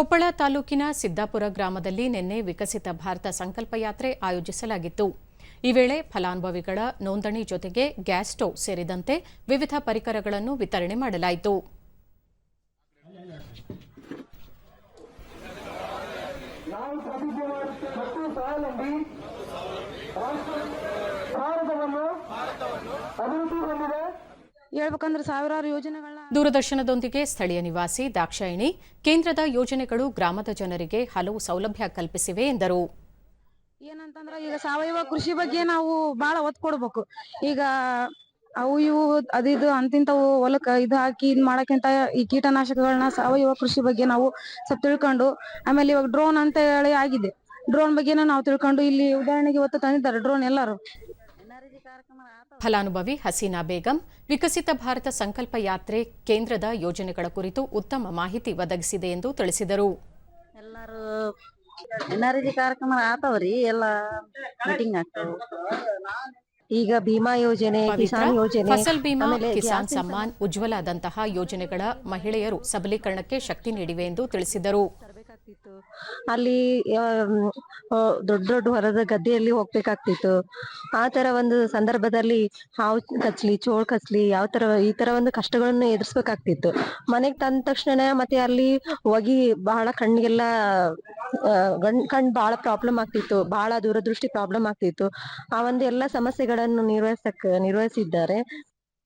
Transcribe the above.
ಕೊಪ್ಪಳ ತಾಲೂಕಿನ ಸಿದ್ದಾಪುರ ಗ್ರಾಮದಲ್ಲಿ ನಿನ್ನೆ ವಿಕಸಿತ ಭಾರತ ಸಂಕಲ್ಪ ಯಾತ್ರೆ ಆಯೋಜಿಸಲಾಗಿತ್ತು. ಈ ವೇಳೆ ಫಲಾನುಭವಿಗಳ ನೋಂದಣಿ ಜೊತೆಗೆ ಗ್ಯಾಸ್ ಸ್ಟೋವ್ ಸೇರಿದಂತೆ ವಿವಿಧ ಪರಿಕರಗಳನ್ನು ವಿತರಣೆ ಮಾಡಲಾಯಿತು. ಭಾರತವನ್ನು ಹೇಳ್ಬೇಕಂದ್ರೆ ಸಾವಿರಾರು ಯೋಜನೆಗಳನ್ನ ದೂರದರ್ಶನದೊಂದಿಗೆ ಸ್ಥಳೀಯ ನಿವಾಸಿ ದಾಕ್ಷಾಯಿಣಿ ಕೇಂದ್ರದ ಯೋಜನೆಗಳು ಗ್ರಾಮದ ಜನರಿಗೆ ಹಲವು ಸೌಲಭ್ಯ ಕಲ್ಪಿಸಿವೆ ಎಂದರು. ಏನಂತಂದ್ರ ಈಗ ಸಾವಯವ ಕೃಷಿ ಬಗ್ಗೆ ನಾವು ಬಹಳ ಒತ್ತು ಕೊಡ್ಬೇಕು. ಈಗ ಅವು ಇವು ಅದಿದು ಅಂತಿಂತವು ಹೊಲಕ್ಕ ಇದು ಹಾಕಿ ಇದ್ ಮಾಡಕ್ಕಿಂತ ಈ ಕೀಟನಾಶಕಗಳನ್ನ ಸಾವಯವ ಕೃಷಿ ಬಗ್ಗೆ ನಾವು ಸ್ವಲ್ಪ ತಿಳ್ಕೊಂಡು ಆಮೇಲೆ ಇವಾಗ ಡ್ರೋನ್ ಅಂತ ಹೇಳಿ ಆಗಿದೆ. ಡ್ರೋನ್ ಬಗ್ಗೆನ ನಾವು ತಿಳ್ಕೊಂಡು ಇಲ್ಲಿ ಉದಾಹರಣೆಗೆ ಇವತ್ತು ತಂದಿದ್ದಾರೆ ಡ್ರೋನ್ ಎಲ್ಲರೂ. ಫಲಾನುಭವಿ ಹಸೀನಾ ಬೇಗಂ ವಿಕಸಿತ ಭಾರತ ಸಂಕಲ್ಪ ಯಾತ್ರೆ ಕೇಂದ್ರದ ಯೋಜನೆಗಳ ಕುರಿತು ಉತ್ತಮ ಮಾಹಿತಿ ಒದಗಿಸಿದೆ ಎಂದು ತಿಳಿಸಿದರು. ಎಲ್ಲರೂ ಎನ್ಆರ್ಜಿ ಕಾರ್ಯಕ್ರಮ ಆತವ್ರಿ ಎಲ್ಲ ಮೀಟಿಂಗ್ ಆಗ್ತಾವ. ಈಗ ಭೀಮಾ ಯೋಜನೆ ಕಿಸಾನ್ ಯೋಜನೆ ಫಸಲ್ ಭೀಮಾ ಕಿಸಾನ್ ಸಮ್ಮಾನ್ ಉಜ್ವಲಾದಂತಹ ಯೋಜನೆಗಳ ಮಹಿಳೆಯರು ಸಬಲೀಕರಣಕ್ಕೆ ಶಕ್ತಿ ನೀಡಿವೆ ಎಂದು ತಿಳಿಸಿದರು. ತರಬೇಕಾಗ್ತಿತ್ತು ಅಲ್ಲಿ ದೊಡ್ಡ ದೊಡ್ಡ ಹೊರದ ಗದ್ದೆಯಲ್ಲಿ ಹೋಗ್ಬೇಕಾಗ್ತಿತ್ತು. ಆ ತರ ಒಂದು ಸಂದರ್ಭದಲ್ಲಿ ಹಾವು ಕಚ್ಲಿ, ಚೋಳ್ ಕಚ್ಲಿ, ಯಾವ ತರ, ಈ ತರ ಒಂದು ಕಷ್ಟಗಳನ್ನು ಎದುರಿಸ್ಬೇಕಾಗ್ತಿತ್ತು. ಮನೆಗ್ ತಂದ ತಕ್ಷಣ ಮತ್ತೆ ಅಲ್ಲಿ ಹೊಗಿ ಬಹಳ ಕಣ್ಣಿಗೆಲ್ಲ ಗಣ್ ಕಣ್ ಬಹಳ ಪ್ರಾಬ್ಲಮ್ ಆಗ್ತಿತ್ತು. ಬಹಳ ದೂರದೃಷ್ಟಿ ಪ್ರಾಬ್ಲಮ್ ಆಗ್ತಿತ್ತು. ಆ ಒಂದು ಎಲ್ಲಾ ಸಮಸ್ಯೆಗಳನ್ನು ನಿರ್ವಹಿಸಕ್, ನಿರ್ವಹಿಸಿದ್ದಾರೆ.